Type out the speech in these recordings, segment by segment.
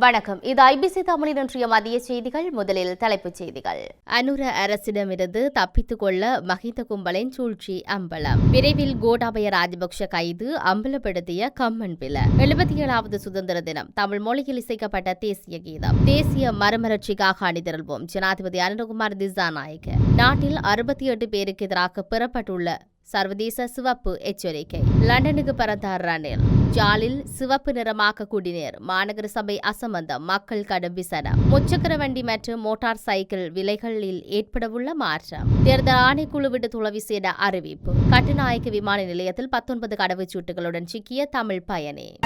வணக்கம். இது ஐபிசி தமிழின் இன்றைய மதிய செய்திகள். முதலில் தலைப்புச் செய்திகள். அனுர அரசிடமிருந்து தப்பித்துக் கொள்ள மஹிந்த கும்பலின் சூழ்ச்சி அம்பலம். விரைவில் கோடாபய ராஜபக்ஷ கைது அம்பலப்படுத்திய கம்மன் பில எழுபத்தி ஏழாவது சுதந்திர தினம். தமிழ் மொழியில் இசைக்கப்பட்ட தேசிய கீதம். தேசிய மறுமலர்ச்சிக்காக அணிதிரள்வோம். ஜனாதிபதி அனுரகுமார் திசாநாயக்க. நாட்டில் அறுபத்தி எட்டு பேருக்கு எதிராக பெறப்பட்டுள்ள சர்வதேச சிவப்பு எச்சரிக்கை. லண்டனுக்கு பறந்தார் ரணில். ஜாலில் சிவப்பு நிறமாக்க குடிநீர். மாநகர சபை அசம்பந்தம் மக்கள் கடும் விசனம். முச்சக்கர வண்டி மற்றும் மோட்டார் சைக்கிள் விலைகளில் ஏற்படவுள்ள மாற்றம். தேர்தல் ஆணைக்குழு விட்டு துளவி அறிவிப்பு. கட்டுநாயக்க விமான நிலையத்தில் பத்தொன்பது கடவுச்சீட்டுகளுடன் சிக்கிய தமிழ் பயணி.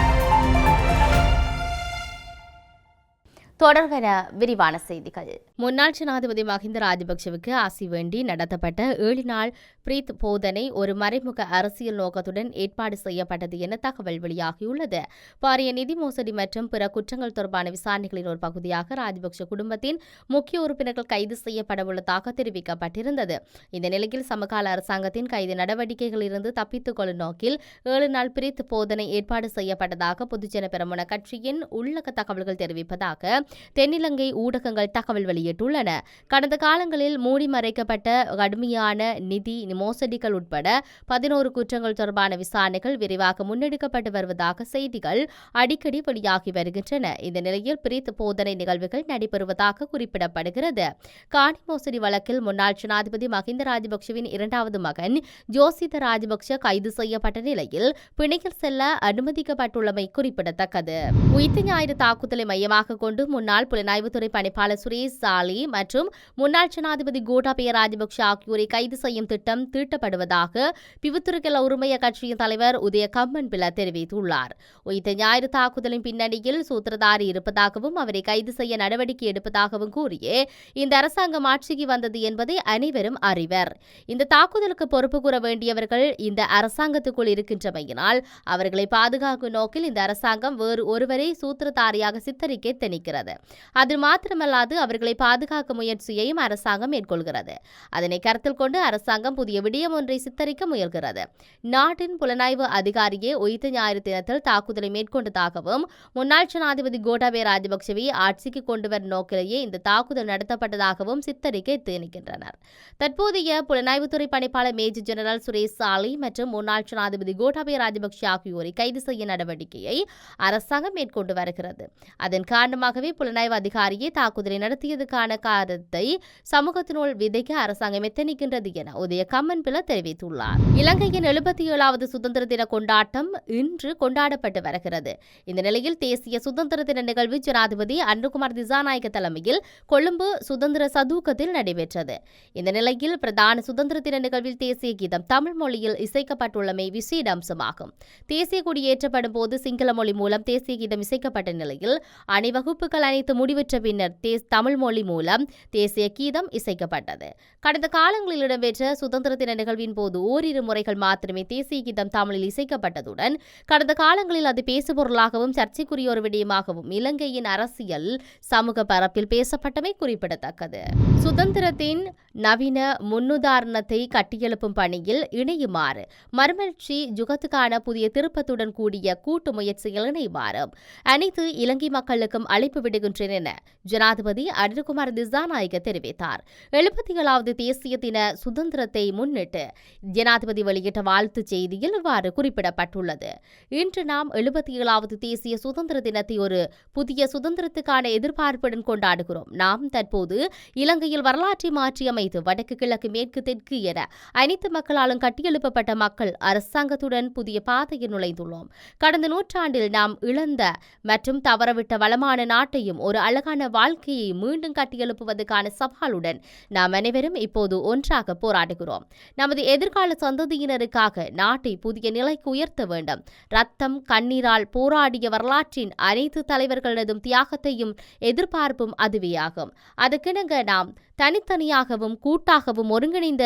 தொடர்வன விரிவான செய்திகள். முன்னாள் ஜனாதிபதி மஹிந்த ராஜபக்சவுக்கு ஆசி வேண்டி நடத்தப்பட்ட ஏழு நாள் பிரீத் போதனை ஒரு மறைமுக அரசியல் நோக்கத்துடன் ஏற்பாடு செய்யப்பட்டது என தகவல் வெளியாகியுள்ளது. பாரிய நிதி மோசடி மற்றும் பிற குற்றங்கள் தொடர்பான விசாரணைகளின் ஒரு பகுதியாக ராஜபக்ஷ குடும்பத்தின் முக்கிய உறுப்பினர்கள் கைது செய்யப்படவுள்ளதாக தெரிவிக்கப்பட்டிருந்தது. இந்த நிலையில் சமகால அரசாங்கத்தின் கைது நடவடிக்கைகளிலிருந்து தப்பித்துக் கொள்ளும் நோக்கில் ஏழு நாள் பிரீத் போதனை ஏற்பாடு செய்யப்பட்டதாக பொதுஜன பெரமுன கட்சியின் உள்ளக தகவல்கள் தெரிவிப்பதாக தென்னிலங்கை ஊடகங்கள் தகவல் வெளியிட்டுள்ளன. கடந்த காலங்களில் மூடி மறைக்கப்பட்ட கடுமையான நிதி மோசடிகள் உட்பட பதினோரு குற்றங்கள் தொடர்பான விசாரணைகள் விரைவாக முன்னெடுக்கப்பட்டு வருவதாக செய்திகள் அடிக்கடி வெளியாகி வருகின்றன. இந்த நிலையில் பிரீத் போதனை நிகழ்வுகள் நடைபெறுவதாக குறிப்பிடப்படுகிறது. காணி மோசடி வழக்கில் முன்னாள் ஜனாதிபதி மஹிந்த ராஜபக்சவின் இரண்டாவது மகன் ஜோசித ராஜபக்ஷ கைது செய்யப்பட்ட நிலையில் பிணையில் செல்ல அனுமதிக்கப்பட்டுள்ளமை குறிப்பிடத்தக்கது. உயிர்த்த ஞாயிறு தாக்குதலை மையமாக கொண்டு முன்னாள் புலனாய்வுத்துறை பணிப்பாளர் சுரேஷ் சாலி மற்றும் முன்னாள் ஜனாதிபதி கோட்டாபய ராஜபக்ஷ ஆகியோரை கைது செய்யும் திட்டம் தீட்டப்படுவதாக பிவுத்துருக்கல உரிமைய கட்சியின் தலைவர் உதய கம்மன் பில தெரிவித்துள்ளார். உயிர் ஞாயிறு தாக்குதலின் பின்னணியில் சூத்திரதாரி இருப்பதாகவும் அவரை கைது செய்ய நடவடிக்கை எடுப்பதாகவும் கூறியே இந்த அரசாங்கம் ஆட்சிக்கு வந்தது என்பதை அனைவரும் அறிவர். இந்த தாக்குதலுக்கு பொறுப்பு கூற வேண்டியவர்கள் இந்த அரசாங்கத்துக்குள் இருக்கின்றமையினால் அவர்களை பாதுகாக்கும் நோக்கில் இந்த அரசாங்கம் வேறு ஒருவரை சூத்திரதாரியாக சித்தரிக்க திணிக்கிறது. வருகிறது அது மாத்திரமல்லாது அவர்களை பாதுகாக்க முயற்சியையும் அரசாங்கம் மேற்கொள்கிறது. அதனை கருத்தில் கொண்டு அரசாங்கம் புதிய விடயம் ஒன்றை சித்தரிக்க முயல்கிறது. நாட்டின் புலனாய்வு அதிகாரியே உயிர்த்த ஞாயிறு தினத்தில் தாக்குதலை மேற்கொண்டதாகவும் முன்னாள் ஜனாதிபதி கோட்டாபய ராஜபக்சவை ஆட்சிக்கு கொண்டுவரும் நோக்கிலேயே இந்த தாக்குதல் நடத்தப்பட்டதாகவும் சித்தரிக்க திணிக்கின்றனர் தற்போதைய புலனாய்வுத்துறை பணிப்பாளர் மேஜர் ஜெனரல் சுரேஷ் சாலி மற்றும் முன்னாள் ஜனாதிபதி கோட்டாபய ராஜபக்ஷ ஆகியோரை கைது செய்ய நடவடிக்கையை அரசாங்கம் மேற்கொண்டு வருகிறது. அதன் காரணமாகவே புலனாய்வு அதிகாரியே தாக்குதலை நடத்தியதுக்கான காரணத்தை சமூகத்தினுள் விதைக்க அரசாங்கம் எத்தனிக்கின்றது என உதய கம்மன்பில தெரிவித்துள்ளார். இலங்கையின் எழுபத்தி ஏழாவது சுதந்திர தின கொண்டாட்டம் இன்று கொண்டாடப்பட்டு வருகிறது. இந்த நிலையில் தேசிய சுதந்திர தின நிகழ்வு ஜனாதிபதி அன்புகுமார் திசாநாயக்க தலைமையில் கொழும்பு சுதந்திர சதூக்கத்தில் நடைபெற்றது. இந்த நிலையில் பிரதான சுதந்திர தின நிகழ்வில் தேசிய கீதம் தமிழ் மொழியில் இசைக்கப்பட்டுள்ளமை விசேட அம்சமாகும் தேசிய கொடி ஏற்றப்படும் போது சிங்கள மொழி மூலம் தேசிய கீதம் இசைக்கப்பட்ட நிலையில் அணிவகுப்புகள் அனைத்து முடிவுற்ற பின்னர் தேஸ் தமிழ் மொழி மூலம் தேசிய கீதம் இசைக்கப்பட்டது. கடந்த காலங்களில் இடம்பெற்ற சுதந்திர தின நிகழ்வின் போது ஓரிரு முறைகள் மாத்திரமே தேசிய கீதம் தமிழில் இசைக்கப்பட்டதுடன் கடந்த காலங்களில் அது பேசுபொருளாகவும் சர்ச்சைக்குரிய ஒரு விடயமாகவும் இலங்கையின் அரசியல் சமூக பரப்பில் பேசப்பட்டமை குறிப்பிடத்தக்கது. சுதந்திரத்தின் நவீன முன்னுதாரணத்தை கட்டியெழுப்பும் பணியில் இணையுமாறு மறுமலர்ச்சி ஜுகத்துக்கான புதிய திருப்பத்துடன் கூடிய கூட்டு முயற்சியில் இணையுமாறு அனைத்து இலங்கை மக்களுக்கும் அழைப்பு விடுகின்றேன் என ஜனாதிபதி அனில்குமார் திசாநாயக தெரிவித்தார். எழுபத்தி ஏழாவது தேசிய தின சுதந்திரத்தை முன்னிட்டு ஜனாதிபதி வெளியிட்ட வாழ்த்துச் செய்தியில் இவ்வாறு குறிப்பிடப்பட்டுள்ளது. இன்று நாம் எழுபத்தி ஏழாவது தேசிய சுதந்திர தினத்தை ஒரு புதிய சுதந்திரத்துக்கான எதிர்பார்ப்புடன் கொண்டாடுகிறோம். நாம் தற்போது இலங்கையில் வரலாற்றை மாற்றியமைத்து வடக்கு கிழக்கு மேற்கு தெற்கு என அனைத்து மக்களாலும் கட்டியெழுப்பப்பட்ட மக்கள் அரசாங்கத்துடன் புதிய பாதையில் நுழைந்துள்ளோம். கடந்த நூற்றாண்டில் நாம் இழந்த மற்றும் தவறவிட்ட வளமான நாட்டை நாட்டையும் ஒரு அழகான வாழ்க்கையை மீண்டும் கட்டியெழுப்புவதற்கான சவாலுடன் நாம் அனைவரும் இப்போது ஒன்றாக போராடுகிறோம். நமது எதிர்கால சந்ததியினருக்காக நாட்டை புதிய நிலைக்கு உயர்த்த வேண்டும். ரத்தம் கண்ணீரால் போராடிய வரலாற்றின் அனைத்து தலைவர்களதும் தியாகத்தையும் எதிர்பார்ப்பும் அதுவேயாகும். அதுக்கிணங்க நாம் தனித்தனியாகவும் கூட்டாகவும் ஒருங்கிணைந்த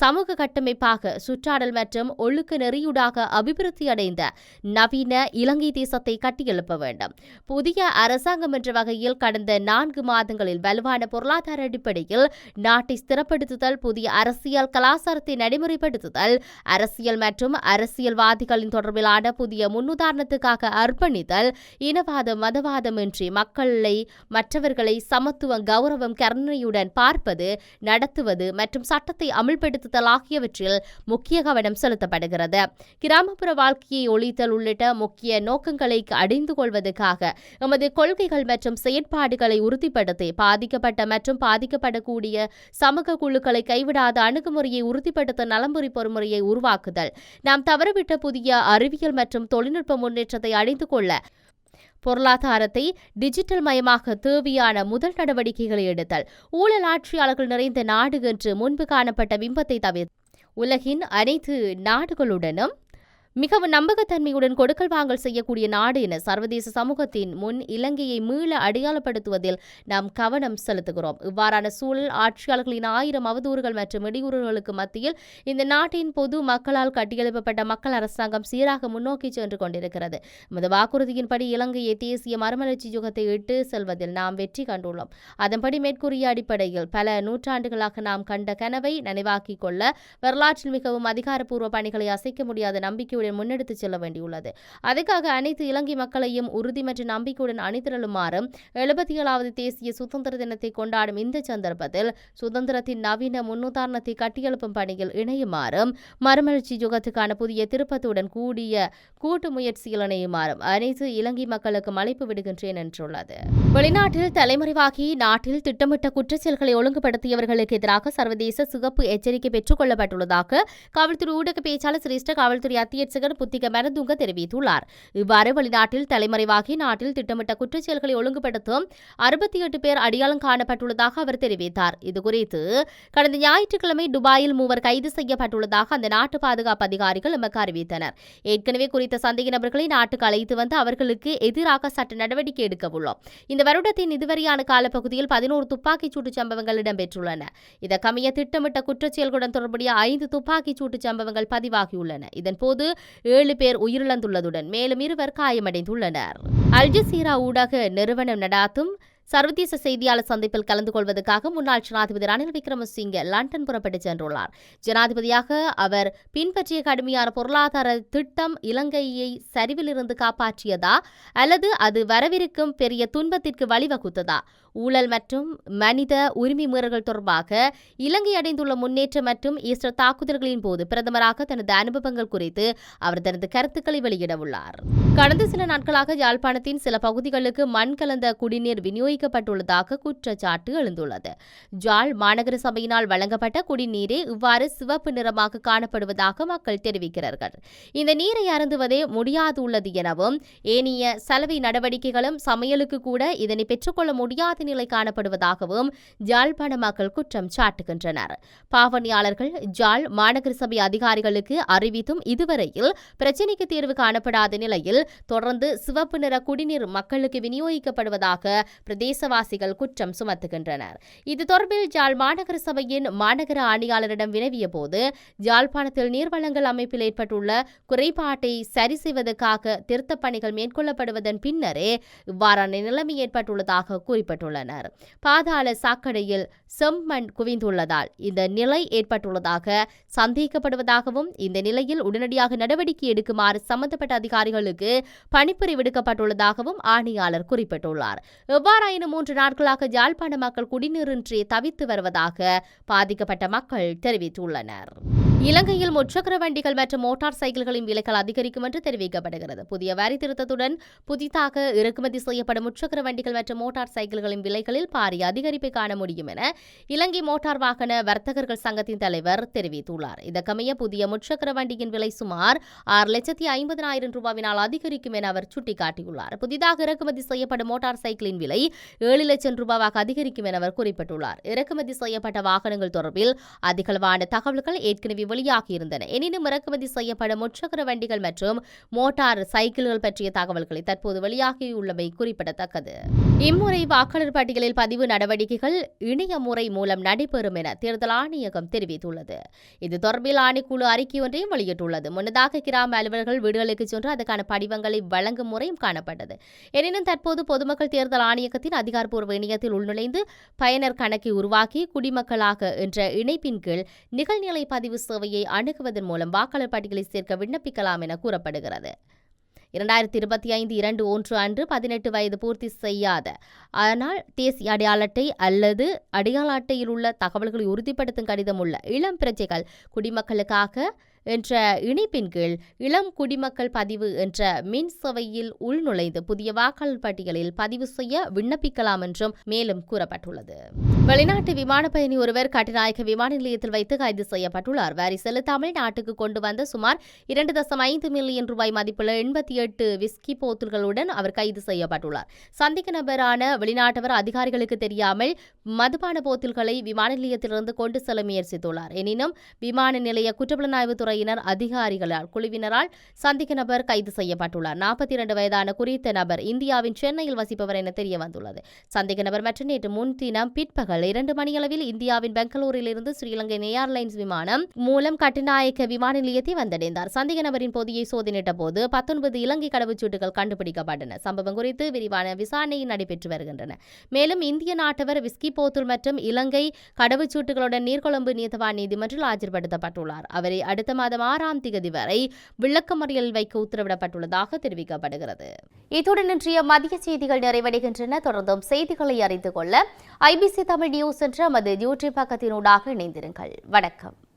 சமூக கட்டமைப்பாக சுற்றாடல் மற்றும் ஒழுக்க நெறியூடாக அபிவிருத்தி அடைந்த நவீன இலங்கை தேசத்தை கட்டியெழுப்ப வேண்டும். புதிய அரசாங்கம் என்ற வகையில் கடந்த நான்கு மாதங்களில் வலுவான பொருளாதார அடிப்படையில் நாட்டை ஸ்திரப்படுத்துதல் புதிய அரசியல் கலாச்சாரத்தை நடைமுறைப்படுத்துதல் அரசியல் மற்றும் அரசியல்வாதிகளின் தொடர்பிலான புதிய முன்னுதாரணத்துக்காக அர்ப்பணித்தல் இனவாதம் மதவாதமின்றி மக்களை மற்றவர்களை சமத்துவம் கௌரவம் கருணையுடன் பார்ப்பது நடத்துவது மற்றும் சட்டத்தை அமல்படுத்துதல் ஆகியவற்றில் முக்கிய கவனம் செலுத்தப்படுகிறது. கிராமப்புற வாழ்க்கையை ஒழித்தல் உள்ளிட்ட முக்கிய நோக்கங்களை அடைந்து கொள்வதற்காக எமது கொள்கைகள் மற்றும் செயற்பாடுகளை உறுதிப்படுத்தி பாதிக்கப்பட்ட மற்றும் பாதிக்கப்படக்கூடிய சமூக குழுக்களை கைவிடாத அணுகுமுறையை உறுதிப்படுத்த நலம்புரி பொறுமுறையை உருவாக்குதல் நாம் தவறவிட்ட புதிய அறிவியல் மற்றும் தொழில்நுட்ப முன்னேற்றத்தை அடைந்து கொள்ள பொருளாதாரத்தை டிஜிட்டல் மயமாக தேவையான முதல் நடவடிக்கைகளை எடுத்தல். ஊழல் ஆட்சியாளர்கள் நிறைந்த நாடு என்று முன்பு காணப்பட்ட பிம்பத்தை தவிர உலகின் அனைத்து நாடுகளுடனும் மிகவும் நம்பகத்தன்மையுடன் கொடுக்கல் வாங்கல் செய்யக்கூடிய நாடு என சர்வதேச சமூகத்தின் முன் இலங்கையை மீள அடையாளப்படுத்துவதில் நாம் கவனம் செலுத்துகிறோம். இவ்வாறான சூழல் ஆட்சியாளர்களின் ஆயிரம் அவதூறுகள் மற்றும் இடையூறுகளுக்கு மத்தியில் இந்த நாட்டின் பொது மக்களால் கட்டியெழுப்பப்பட்ட மக்கள் அரசாங்கம் சீராக முன்னோக்கி சென்று கொண்டிருக்கிறது. எமது வாக்குறுதியின்படி இலங்கையை தேசிய மறுமலர்ச்சி யுகத்தை இட்டு செல்வதில் நாம் வெற்றி கண்டுள்ளோம். அதன்படி மேற்கூறிய அடிப்படையில் பல நூற்றாண்டுகளாக நாம் கண்ட கனவை நினைவாக்கிக் கொள்ள வரலாற்றில் மிகவும் அதிகாரப்பூர்வ பணிகளை அசைக்க முடியாத நம்பிக்கை நம்பிக்கையுடன் முன்னெடுத்துச் செல்ல வேண்டியுள்ளது. அதுக்காக அனைத்து இலங்கை மக்களையும் உறுதி மற்றும் நம்பிக்கையுடன் அணிதிரளுமாறும் எழுபத்தி ஏழாவது தேசிய சுதந்திர தினத்தை கொண்டாடும் இந்த சந்தர்ப்பத்தில் சுதந்திரத்தின் நவீன முன்னுதாரணத்தை கட்டியெழுப்பும் பணியில் இணையுமாறும் மறுமலர்ச்சி யுகத்துக்கான புதிய திருப்பத்துடன் கூடிய கூட்டு முயற்சியில் இணையுமாறும் அனைத்து இலங்கை மக்களுக்கும் அழைப்பு விடுகின்றேன் என்றுள்ளது. வெளிநாட்டில் தலைமறைவாகி நாட்டில் திட்டமிட்ட குற்றச்செயல்களை ஒழுங்குபடுத்தியவர்களுக்கு எதிராக சர்வதேச சிகப்பு எச்சரிக்கை பெற்றுக் கொள்ளப்பட்டுள்ளதாக காவல்துறை ஊடக பேச்சாளர் சிரேஷ்ட காவல்துறை அத்திய அத்தியட்சகர் புத்திக மரதுங்க தெரிவித்துள்ளார். இவ்வாறு வெளிநாட்டில் தலைமறைவாகி நாட்டில் திட்டமிட்ட குற்றச்செயல்களை ஒழுங்குபடுத்தும் அறுபத்தி எட்டு பேர் அடையாளம் காணப்பட்டுள்ளதாக அவர் தெரிவித்தார். இதுகுறித்து கடந்த ஞாயிற்றுக்கிழமை துபாயில் மூவர் கைது செய்யப்பட்டுள்ளதாக அந்த நாட்டு பாதுகாப்பு அதிகாரிகள் எமக்கு அறிவித்தனர். ஏற்கனவே குறித்த சந்தேக நபர்களை நாட்டுக்கு அழைத்து வந்து அவர்களுக்கு எதிராக சட்ட நடவடிக்கை எடுக்க உள்ளோம். இந்த வருடத்தின் இதுவரையான காலப்பகுதியில் பதினோரு துப்பாக்கிச் சூட்டு சம்பவங்கள் இடம்பெற்றுள்ளன. இதற்கமைய திட்டமிட்ட குற்றச்செயல்களுடன் தொடர்புடைய ஐந்து துப்பாக்கிச் சூட்டு சம்பவங்கள் பதிவாகியுள்ளன. இதன்போது ஏழு பேர் உயிரிழந்துள்ளதுடன் மேலும் இருவர் காயமடைந்துள்ளனர். அல்ஜசீரா ஊடக நிறுவனம் நடாத்தும் சர்வதேச செய்தியாளர் சந்திப்பில் கலந்து கொள்வதற்காக முன்னாள் ஜனாதிபதி ரணில் விக்ரமசிங்கே லண்டன் புறப்பட்டு சென்றுள்ளார். ஜனாதிபதியாக அவர் பின்பற்றிய கடுமையான பொருளாதார திட்டம் இலங்கையை சரிவிலிருந்து காப்பாற்றியதா அல்லது அது வரவிருக்கும் பெரிய துன்பத்திற்கு வழிவகுத்ததா? ஊழல் மற்றும் மனித உரிமை மீறல்கள் தொடர்பாக இலங்கை அடைந்துள்ள முன்னேற்றம் மற்றும் ஈஸ்டர் தாக்குதல்களின் போது பிரதமராக தனது அனுபவங்கள் குறித்து அவர் தனது கருத்துக்களை வெளியிடவுள்ளார். கடந்த சில நாட்களாக யாழ்ப்பாணத்தின் சில பகுதிகளுக்கு மண் கலந்த குடிநீர் விநியோகிக்கப்பட்டுள்ளதாக குற்றச்சாட்டு எழுந்துள்ளது. ஜாழ் மாநகர சபையினால் வழங்கப்பட்ட குடிநீரே இவ்வாறு சிவப்பு நிறமாக காணப்படுவதாக மக்கள் தெரிவிக்கிறார்கள். இந்த நீரை அருந்துவதே முடியாதுள்ளது எனவும் ஏனைய சலவை நடவடிக்கைகளும் சமையலுக்கு கூட இதனை பெற்றுக்கொள்ள முடியாத நிலை காணப்படுவதாகவும் ஜாழ்ப்பாண மக்கள் குற்றம் சாட்டுகின்றனர். பாவனையாளர்கள் ஜாழ் மாநகர சபை அதிகாரிகளுக்கு அறிவித்தும் இதுவரையில் பிரச்சினைக்கு தீர்வு காணப்படாத நிலையில் தொடர்ந்து சிவப்பு நிற குடிநீர் மக்களுக்கு விநியோகிக்கப்படுவதாக தேசவாசிகள் குற்றம் சுமத்துகின்றனர். இது தொடர்பில் ஜாழ் மாநகர சபையின் மாநகர ஆணையாளரிடம் வினவிய போது ஜாழ்ப்பாணத்தில் நீர்வளங்கள் அமைப்பில் ஏற்பட்டுள்ள குறைபாட்டை சரி செய்வதற்காக திருத்தப் பணிகள் மேற்கொள்ளப்படுவதன் பின்னரே இவ்வாறான நிலைமை ஏற்பட்டுள்ளதாக குறிப்பிட்டுள்ளனர். பாதாள சாக்கடையில் செம்மண் குவிந்துள்ளதால் இந்த நிலை ஏற்பட்டுள்ளதாக சந்தேகிக்கப்படுவதாகவும் இந்த நிலையில் உடனடியாக நடவடிக்கை எடுக்குமாறு சம்பந்தப்பட்ட அதிகாரிகளுக்கு பணிப்புரை விடுக்கப்பட்டுள்ளதாகவும் ஆணையாளர் குறிப்பிட்டுள்ளார். எவ்வாறாயினும் மூன்று நாட்களாக ஜாழ்ப்பாண மக்கள் குடிநீரின்றி தவித்து வருவதாக பாதிக்கப்பட்ட மக்கள் தெரிவித்துள்ளனர். இலங்கையில் முச்சக்கர வண்டிகள் மற்றும் மோட்டார் சைக்கிள்களின் விலைகள் அதிகரிக்கும் என்று தெரிவிக்கப்படுகிறது. புதிய வரி திருத்தத்துடன் புதிதாக இறக்குமதி செய்யப்படும் முச்சக்கர வண்டிகள் மற்றும் மோட்டார் சைக்கிள்களின் விலைகளில் பாரிய அதிகரிப்பை காண முடியும் என இலங்கை மோட்டார் வாகன வர்த்தகர்கள் சங்கத்தின் தலைவர் தெரிவித்துள்ளார். இதற்கமைய புதிய முச்சக்கர வண்டியின் விலை சுமார் ஆறு லட்சத்தி ஐம்பதனாயிரம் ரூபாவினால் அதிகரிக்கும் என அவர் சுட்டிக்காட்டியுள்ளார். புதிதாக இறக்குமதி செய்யப்படும் மோட்டார் சைக்கிளின் விலை ஏழு லட்சம் ரூபாவாக அதிகரிக்கும் என அவர் குறிப்பிட்டுள்ளார். இறக்குமதி செய்யப்பட்ட வாகனங்கள் தொடர்பில் அதிகளவான தகவல்கள் ஏற்கனவே வெளியாகியிருந்தன எனினும் இறக்குமதி செய்யப்படும் முச்சக்கர வண்டிகள் மற்றும் மோட்டார் சைக்கிள்கள் பற்றிய தகவல்களை தற்போது வெளியாகியுள்ளமை குறிப்பிடத்தக்கது. இம்முறை வாக்காளர் பட்டியலில் பதிவு நடவடிக்கைகள் இணைய முறை மூலம் நடைபெறும் என தேர்தல் ஆணையகம் தெரிவித்துள்ளது. இது தொடர்பில் ஆணைக்குழு அறிக்கை ஒன்றையும் வெளியிட்டுள்ளது. முன்னதாக கிராம அலுவலர்கள் வீடுகளுக்கு சென்று அதற்கான படிவங்களை வழங்கும் முறையும் காணப்பட்டது. எனினும் தற்போது பொதுமக்கள் தேர்தல் ஆணையகத்தின் அதிகாரப்பூர்வ இணையத்தில் உள்நுழைந்து பயனர் கணக்கை உருவாக்கி குடிமக்களாக என்ற இணைப்பின் கீழ் நிகழ்நிலை பதிவு சேவையை அணுகுவதன் மூலம் வாக்காளர் பட்டியலை சேர்க்க விண்ணப்பிக்கலாம் என கூறப்படுகிறது. இரண்டாயிரத்தி இருபத்தி ஐந்து இரண்டு ஒன்று அன்று பதினெட்டு வயது பூர்த்தி செய்யாத ஆனால் தேசிய அடையாள அட்டை அல்லது அடையாள அட்டையில் உள்ள தகவல்களை உறுதிப்படுத்தும் கடிதம் உள்ள இளம் பிரஜைகள் குடிமக்களுக்காக என்ற இணைப்பின் கீழ் இளம் குடிமக்கள் பதிவு என்ற மின் சேவையில் உள்நுழைந்து புதிய வாக்காளர் பட்டியலில் பதிவு செய்ய விண்ணப்பிக்கலாம் என்றும் மேலும் கூறப்பட்டுள்ளது. வெளிநாட்டு விமான பயணி ஒருவர் கட்டுநாயக்க விமான நிலையத்தில் வைத்து கைது செய்யப்பட்டுள்ளார். வரி செலுத்தாமல் நாட்டுக்கு கொண்டு வந்த சுமார் இரண்டு தசம் ஐந்து மில்லியன் ரூபாய் மதிப்புள்ள எண்பத்தி எட்டு விஸ்கி போத்தல்களுடன் அவர் கைது செய்யப்பட்டுள்ளார். சந்திக்க நபரான வெளிநாட்டவர் அதிகாரிகளுக்கு தெரியாமல் மதுபான போத்தல்களை விமான நிலையத்திலிருந்து கொண்டு செல்ல முயற்சித்துள்ளார். எனினும் விமான நிலைய குற்றப்புலனாய்வு படையினர் அதிகாரிகளால் குழுவினரால் சந்திக்க நபர் கைது செய்யப்பட்டுள்ளார். நாற்பத்தி இரண்டு வயதான குறித்த நபர் இந்தியாவின் சென்னையில் வசிப்பவர் என தெரிய வந்துள்ளது. சந்தேக நபர் மற்றும் நேற்று முன்தினம் பிற்பகல் இரண்டு மணியளவில் இந்தியாவின் பெங்களூரிலிருந்து ஸ்ரீலங்கை ஏர்லைன்ஸ் விமானம் மூலம் கட்டுநாயக்க விமான நிலையத்தை வந்தடைந்தார். சந்தேக நபரின் பொதியை சோதனையிட்ட போது பத்தொன்பது இலங்கை கடவுச்சீட்டுகள் கண்டுபிடிக்கப்பட்டன. சம்பவம் குறித்து விரிவான விசாரணை நடைபெற்று வருகின்றன. மேலும் இந்திய நாட்டவர் விஸ்கி போத்தூர் மற்றும் இலங்கை கடவுச்சீட்டுகளுடன் நீர்கொழும்பு நீதவான் நீதிமன்றில் ஆஜர்படுத்தப்பட்டுள்ளார். அவரை அடுத்த மாதம் ஆறாம் திகதி வரை விளக்கமறியல் வைக்க உத்தரவிடப்பட்டுள்ளதாக தெரிவிக்கப்படுகிறது. இத்துடன் இன்றைய மதிய செய்திகள் நிறைவடைகின்றன. தொடர்ந்தும் செய்திகளை அறிந்து கொள்ள ஐபிசி தமிழ் நியூஸ் என்ற நமது யூடியூப் பக்கத்தினூடாக இணைந்திருங்கள். வணக்கம்.